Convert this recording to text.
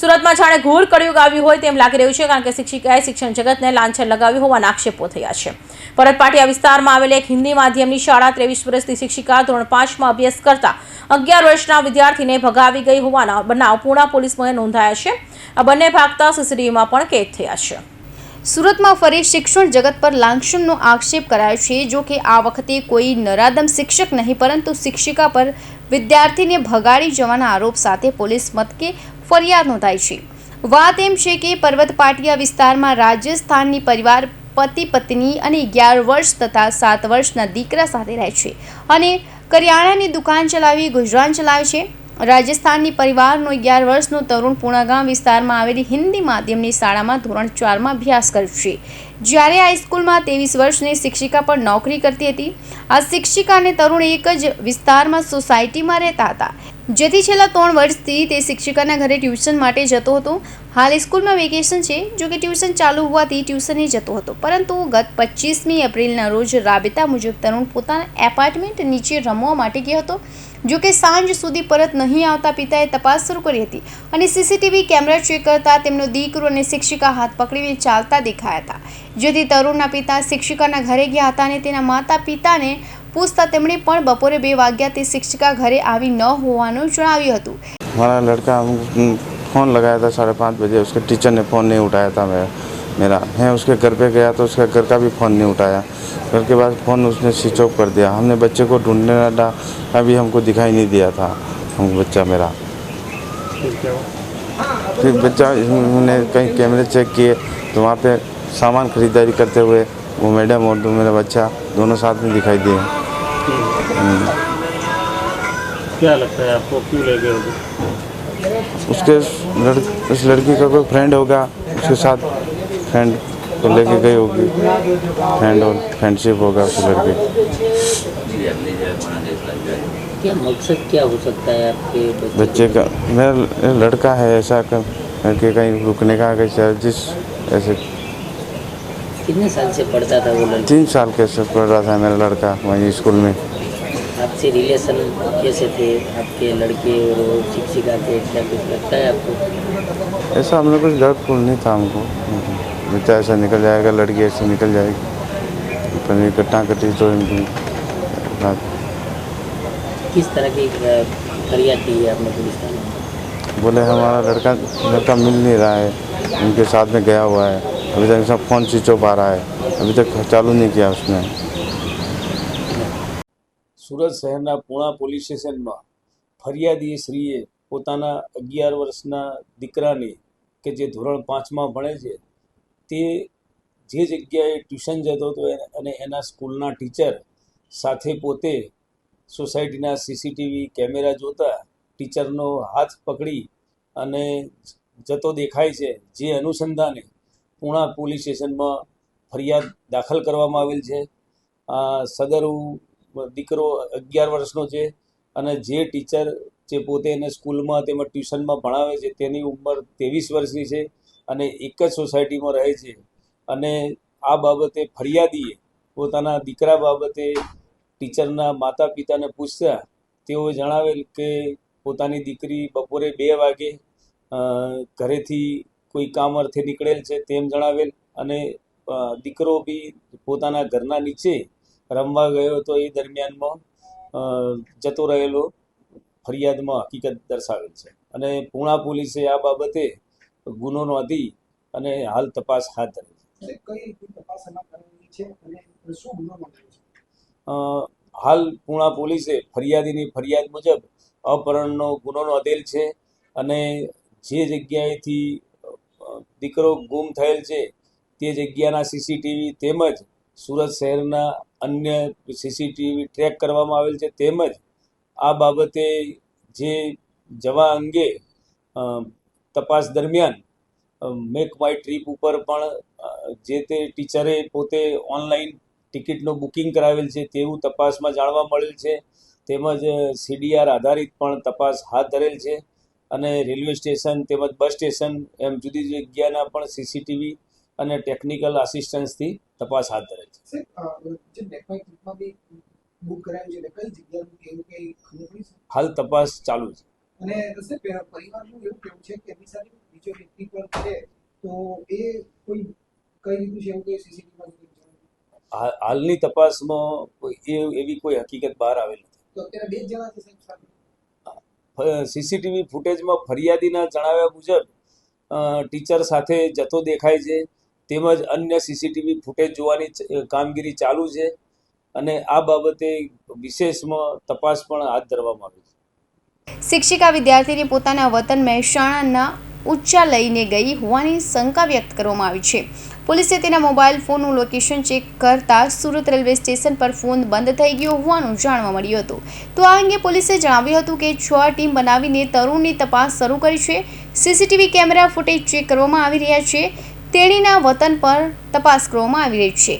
સુરતમાં જાણે ઘોર કળિયુગ આવ્યું હોય તેમ લાગી રહ્યું છે, કારણ કે શિક્ષિકાએ શિક્ષણ જગતને લાંછન લગાવ્યું હોવાના આક્ષેપો થયા છે. પરતપાટિયા વિસ્તારમાં આવેલી એક હિન્દી માધ્યમની શાળા ત્રેવીસ વર્ષની શિક્ષિકા ધોરણ પાંચમાં અભ્યાસ કરતા અગિયાર વર્ષના વિદ્યાર્થીને ભગાવી ગઈ હોવાના બનાવ પૂણા પોલીસમાં નોંધાયા છે. આ બંને ભાગતા સીસીટીવીમાં પણ કેદ થયા છે. સુરતમાં ફરી શિક્ષણ જગત પર લાંછનનો આક્ષેપ કરાયો છે, જો કે આ વખતે કોઈ નરાદમ શિક્ષક નહીં, પરંતુ શિક્ષિકા પર વિદ્યાર્થીને ભગાડી જવાના આરોપ સાથે પોલીસ મથકે ફરિયાદ નોંધાઈ છે. વાત એમ છે કે પર્વત પાટિયા વિસ્તારમાં રાજસ્થાનની પરિવાર પતિ પત્ની અને અગિયાર વર્ષ તથા સાત વર્ષના દીકરા સાથે રહે છે અને કરિયાણાની દુકાન ચલાવી ગુજરાન ચલાવે છે. રાજસ્થાનની પરિવારનો અગિયાર વર્ષનો તરુણ પુણાગામ વિસ્તારમાં આવેલી હિન્દી માધ્યમની શાળામાં ધોરણ ચારમાં અભ્યાસ કર્યો છે. જ્યારે હાઈસ્કૂલમાં ત્રેવીસ વર્ષની શિક્ષિકા પર નોકરી કરતી હતી. આ શિક્ષિકા અને તરુણ એક જ વિસ્તારમાં સોસાયટીમાં રહેતા હતા. જેથી છેલ્લા ત્રણ વર્ષથી તે શિક્ષિકાના ઘરે ટ્યુશન માટે જતો હતો. હાલ સ્કૂલમાં વેકેશન છે. જો કે ટ્યુશન ચાલુ હોવાથી ટ્યુશને જતો હતો. પરંતુ ગત પચીસમી એપ્રિલના રોજ રાબેતા મુજબ તરુણ પોતાના એપાર્ટમેન્ટ નીચે રમવા માટે ગયો હતો. જો કે સાંજ સુધી પરત નહીં આવતા પિતાએ તપાસ શરૂ કરી હતી અને સીસીટીવી કેમેરા ચેક કરતા તેમનો દીકરો અને શિક્ષિકા હાથ પકડીને ચાલતા દેખાયા હતા. જેથી તરુણના પિતા શિક્ષિકાના ઘરે ગયા હતા અને તેના માતા પિતાને પૂછતા તેમણે પણ બપોરે બે વાગ્યા તે શિક્ષિકા ઘરે આવી ન હોવાનું જણાવ્યું હતું हमारा लड़का हम फ़ोन लगाया था साढ़े पाँच बजे उसके टीचर ने फ़ोन नहीं उठाया था मेरा मेरा मैं उसके घर पे गया तो उसका घर का भी फ़ोन नहीं उठाया घर के बाद फ़ोन उसने स्विच ऑफ कर दिया हमने बच्चे को ढूंढने लगा अभी हमको दिखाई नहीं दिया था हमको बच्चा मेरा फिर क्या हुआ फिर बच्चा हमने कहीं कैमरे चेक किए तो वहाँ पे सामान खरीदारी करते हुए वो मैडम और दो मेरा बच्चा दोनों साथ में दिखाई दिए क्या लगता है आपको क्यों ले गए उसके लड़, उस लड़की का कोई फ्रेंड होगा उसके साथ फ्रेंड को लेके गई होगी। फ्रेंड और फ्रेंडशिप होगा उस लड़के। क्या मकसद क्या हो सकता है आपके बच्चे का? मेरा लड़का है ऐसा का लड़के कहीं रुकने का कैसे जिस ऐसे। कितने साल से पढ़ता था वो लड़का? तीन साल कैसे पढ़ रहा था मेरा लड़का वहीं स्कूल में। आपसे रिलेशन कैसे थे आपके लड़के और शिक्षिका के क्या कुछ लगता है आपको? ऐसा हमने कुछ डर फूल नहीं था हमको। बच्चा ऐसा निकल जाएगा लड़की ऐसे निकल जाएगी। पर कट्टा कटी तो इनकी बात। किस तरह की फरियाद की है आपने पुलिस थाने बोले हमारा लड़का लड़का मिल नहीं रहा है। उनके साथ में गया हुआ है। अभी तक सब फ़ोन स्विच ऑफ़ आ रहा है। अभी तक चालू नहीं किया उसने। સુરત શહેરના પૂણા પોલીસ સ્ટેશનમાં ફરિયાદી શ્રીએ પોતાના અગિયાર વર્ષના દીકરાને કે જે ધોરણ પાંચમાં ભણે છે, તે જે જગ્યાએ ટ્યુશન જતો હતો અને એના સ્કૂલના ટીચર સાથે પોતે સોસાયટીના સીસીટીવી કેમેરા જોતા ટીચરનો હાથ પકડી અને જતો દેખાય છે, જે અનુસંધાને પૂણા પોલીસ સ્ટેશનમાં ફરિયાદ દાખલ કરવામાં આવેલ છે. સદરુ દીકરો અગિયાર વર્ષનો છે અને જે ટીચર જે પોતે એને સ્કૂલમાં તેમજ ટ્યુશનમાં ભણાવે છે તેની ઉંમર ત્રેવીસ વર્ષની છે અને એક જ સોસાયટીમાં રહે છે અને આ બાબતે ફરિયાદીએ પોતાના દીકરા બાબતે ટીચરના માતા પિતાને પૂછતા તેઓએ જણાવેલ કે પોતાની દીકરી બપોરે બે વાગે ઘરેથી કોઈ કામ અર્થે નીકળેલ છે તેમ જણાવેલ અને દીકરો બી પોતાના ઘરના નીચે રમવા ગયો હતો એ દરમિયાનમાં જતો રહેલો ફરિયાદમાં હકીકત દર્શાવેલ છે. અને પૂણા પોલીસે આ બાબતે ગુનો નોંધી અને હાલ તપાસ હાથ ધરી હાલ પૂણા પોલીસે ફરિયાદીની ફરિયાદ મુજબ અપહરણનો ગુનો નોંધેલ છે અને જે જગ્યાએથી દીકરો ગુમ થયેલ છે તે જગ્યાના સીસીટીવી તેમજ સુરત શહેરના અન્ય સીસીટીવી ટ્રેક કરવામાં આવેલ છે તેમજ આ બાબતે જે જવા અંગે તપાસ દરમિયાન મેક માય ટ્રીપ ઉપર પણ જે તે ટીચરે પોતે ઓનલાઈન ટિકિટનું બુકિંગ કરાવેલ છે તેવું તપાસમાં જાણવા મળેલ છે. તેમજ સીડીઆર આધારિત પણ તપાસ હાથ ધરેલ છે. અને રેલવે સ્ટેશન તેમજ બસ સ્ટેશન એમ જુદી જુદી જગ્યાના પણ સીસીટીવી અને ટેકનિકલ આસિસ્ટન્સથી તપાસ હાથ ધરે છે. હાલ તપાસ ચાલુ છે. અને પરિવારનું એવું કેવું છે કે એમની સાથે બીજો વ્યક્તિ પણ છે તો એ કોઈ કઈ રીતનું છે એવું કોઈ સીસીટીવીમાં હાલની તપાસમાં એ એવી કોઈ હકીકત બહાર આવેલ નથી. તો અત્યારે બે જણા છે સીસીટીવી ફૂટેજમાં ફરિયાદીના જણાવ્યા મુજબ ટીચર સાથે જતો દેખાય છે તેમજ અન્ય સીસીટીવી ફૂટેજ જોવાની કામગીરી ચાલુ છે અને આ બાબતે વિશેષમાં તપાસ પણ હાથ ધરવામાં આવી છે. શિક્ષિકા વિદ્યાર્થીને પોતાના વતન મહેસાણાના ઉચ્ચા લઈને ગઈ હોવાની શંકા વ્યક્ત કરવામાં આવી છે. પોલીસે તેના મોબાઈલ ફોનનું લોકેશન ચેક કરતા સુરત રેલવે સ્ટેશન પર ફોન બંધ થઈ ગયો હોવાનું જાણવા મળ્યું હતું. તો આ અંગે પોલીસે જણાવ્યું હતું કે છ ટીમ બનાવીને તરુણની તપાસ શરૂ કરી છે. સીસીટીવી કેમેરા ફૂટેજ ચેક કરવામાં આવી રહ્યા છે. તેણીના વતન પર તપાસ કરવામાં આવી રહી છે.